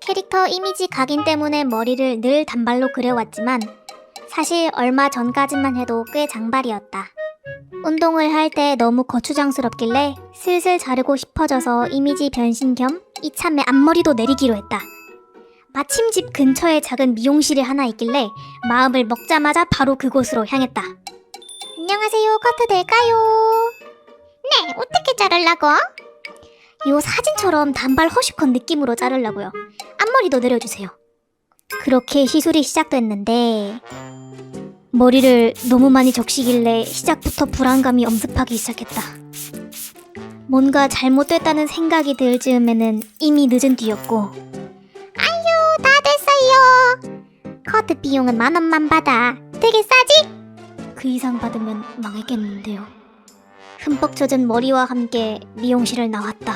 캐릭터 이미지 각인 때문에 머리를 늘 단발로 그려왔지만 사실 얼마 전까지만 해도 꽤 장발이었다. 운동을 할 때 너무 거추장스럽길래 슬슬 자르고 싶어져서 이미지 변신 겸 이참에 앞머리도 내리기로 했다. 마침 집 근처에 작은 미용실이 하나 있길래 마음을 먹자마자 바로 그곳으로 향했다. 안녕하세요. 커트 될까요? 네, 어떻게 자르려고? 요 사진처럼 단발 허쉬컷 느낌으로 자르려고요. 앞머리도 내려주세요. 그렇게 시술이 시작됐는데 머리를 너무 많이 적시길래 시작부터 불안감이 엄습하기 시작했다. 뭔가 잘못됐다는 생각이 들 즈음에는 이미 늦은 뒤였고 커트 비용은 만 원만 받아. 되게 싸지? 그 이상 받으면 망했겠는데요. 흠뻑 젖은 머리와 함께 미용실을 나왔다.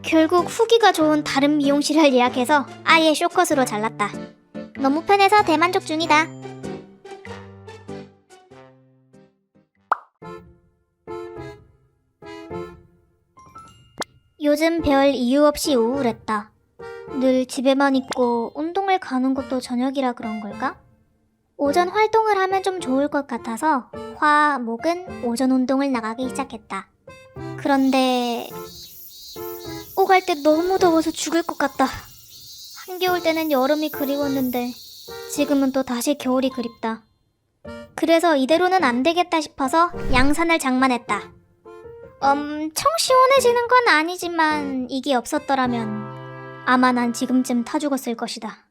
결국 후기가 좋은 다른 미용실을 예약해서 아예 쇼컷으로 잘랐다. 너무 편해서 대만족 중이다. 요즘 별 이유 없이 우울했다. 늘 집에만 있고 가는 것도 저녁이라 그런 걸까? 오전 활동을 하면 좀 좋을 것 같아서 화, 목은 오전 운동을 나가기 시작했다. 그런데 오갈 때 너무 더워서 죽을 것 같다. 한겨울 때는 여름이 그리웠는데 지금은 또 다시 겨울이 그립다. 그래서 이대로는 안 되겠다 싶어서 양산을 장만했다. 엄청 시원해지는 건 아니지만 이게 없었더라면 아마 난 지금쯤 타 죽었을 것이다.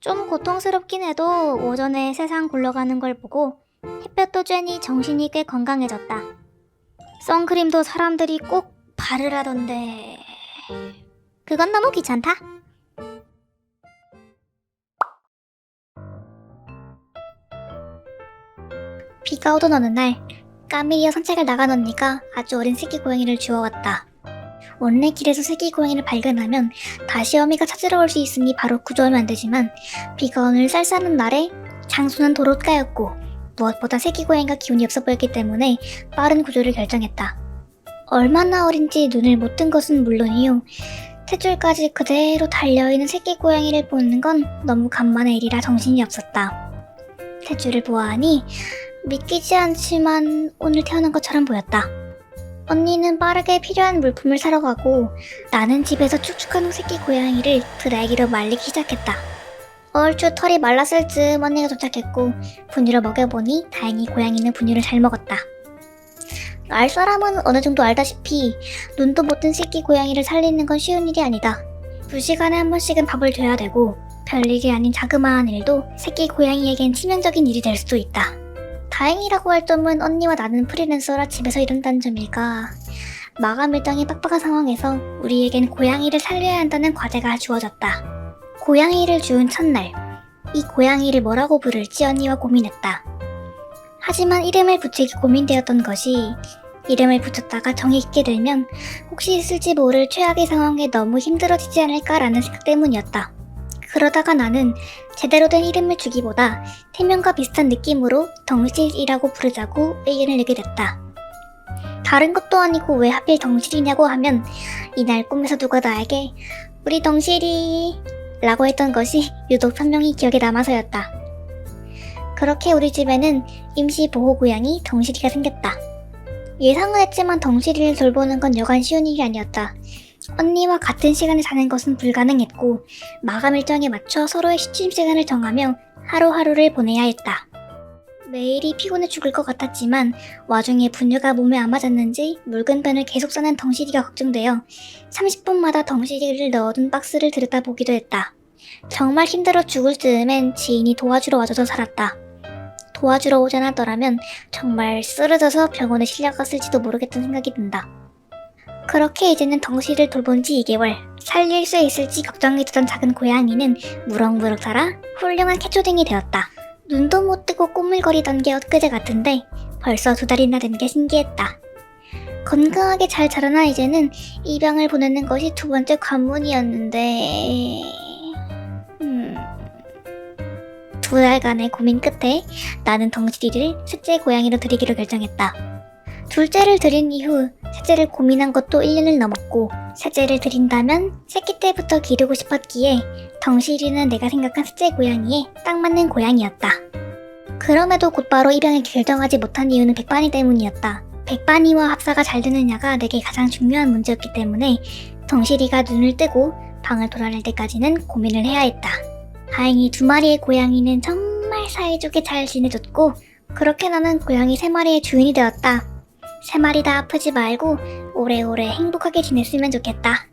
좀 고통스럽긴 해도 오전에 세상 굴러가는 걸 보고 햇볕도 쬐니 정신이 꽤 건강해졌다. 선크림도 사람들이 꼭 바르라던데 그건 너무 귀찮다. 비가 오던 어느 날 까미리와 산책을 나간 언니가 아주 어린 새끼 고양이를 주워왔다. 원래 길에서 새끼 고양이를 발견하면 다시 어미가 찾으러 올 수 있으니 바로 구조하면 안 되지만 비가 오늘 쌀쌀한 날에 장소는 도로가였고 무엇보다 새끼 고양이가 기운이 없어 보였기 때문에 빠른 구조를 결정했다. 얼마나 어린지 눈을 못 뜬 것은 물론이요. 탯줄까지 그대로 달려있는 새끼 고양이를 보는 건 너무 간만의 일이라 정신이 없었다. 탯줄을 보아하니 믿기지 않지만 오늘 태어난 것처럼 보였다. 언니는 빠르게 필요한 물품을 사러 가고 나는 집에서 축축한 새끼 고양이를 드라이기로 말리기 시작했다. 얼추 털이 말랐을 즈음 언니가 도착했고 분유를 먹여보니 다행히 고양이는 분유를 잘 먹었다. 알 사람은 어느 정도 알다시피 눈도 못 뜬 새끼 고양이를 살리는 건 쉬운 일이 아니다. 두 시간에 한 번씩은 밥을 줘야 되고 별일이 아닌 자그마한 일도 새끼 고양이에겐 치명적인 일이 될 수도 있다. 다행이라고 할 점은 언니와 나는 프리랜서라 집에서 일한다는 점일까. 마감 일정이 빡빡한 상황에서 우리에겐 고양이를 살려야 한다는 과제가 주어졌다. 고양이를 주운 첫날, 이 고양이를 뭐라고 부를지 언니와 고민했다. 하지만 이름을 붙이기 고민되었던 것이 이름을 붙였다가 정이 있게 되면 혹시 있을지 모를 최악의 상황에 너무 힘들어지지 않을까라는 생각 때문이었다. 그러다가 나는 제대로 된 이름을 주기보다 태명과 비슷한 느낌으로 덩실이라고 부르자고 의견을 내게 됐다. 다른 것도 아니고 왜 하필 덩실이냐고 하면 이날 꿈에서 누가 나에게 우리 덩실이 라고 했던 것이 유독 선명히 기억에 남아서였다. 그렇게 우리 집에는 임시 보호 고양이 덩실이가 생겼다. 예상은 했지만 덩실이를 돌보는 건 여간 쉬운 일이 아니었다. 언니와 같은 시간에 자는 것은 불가능했고 마감 일정에 맞춰 서로의 시침 시간을 정하며 하루하루를 보내야 했다. 매일이 피곤해 죽을 것 같았지만 와중에 분유가 몸에 안 맞았는지 묽은 변을 계속 싸는 덩실이가 걱정되어 30분마다 덩실이를 넣어둔 박스를 들여다보기도 했다. 정말 힘들어 죽을 즈음엔 지인이 도와주러 와줘서 살았다. 도와주러 오지 않았더라면 정말 쓰러져서 병원에 실려갔을지도 모르겠다는 생각이 든다. 그렇게 이제는 덩실을 돌본 지 2개월. 살릴 수 있을지 걱정이 되던 작은 고양이는 무럭무럭 자라 훌륭한 캐초딩이 되었다. 눈도 못 뜨고 꼬물거리던 게 엊그제 같은데 벌써 두 달이나 된 게 신기했다. 건강하게 잘 자라나 이제는 입양을 보내는 것이 두 번째 관문이었는데... 음... 두 달간의 고민 끝에 나는 덩실이를 셋째 고양이로 들이기로 결정했다. 둘째를 들인 이후 셋째를 고민한 것도 1년을 넘었고 셋째를 들인다면 새끼 때부터 기르고 싶었기에 덩실이는 내가 생각한 셋째 고양이에 딱 맞는 고양이였다. 그럼에도 곧바로 입양을 결정하지 못한 이유는 백반이 때문이었다. 백반이와 합사가 잘 되느냐가 내게 가장 중요한 문제였기 때문에 덩실이가 눈을 뜨고 방을 돌아낼 때까지는 고민을 해야 했다. 다행히 두 마리의 고양이는 정말 사이좋게 잘 지내줬고 그렇게 나는 고양이 세 마리의 주인이 되었다. 세 마리 다 아프지 말고 오래오래 행복하게 지냈으면 좋겠다.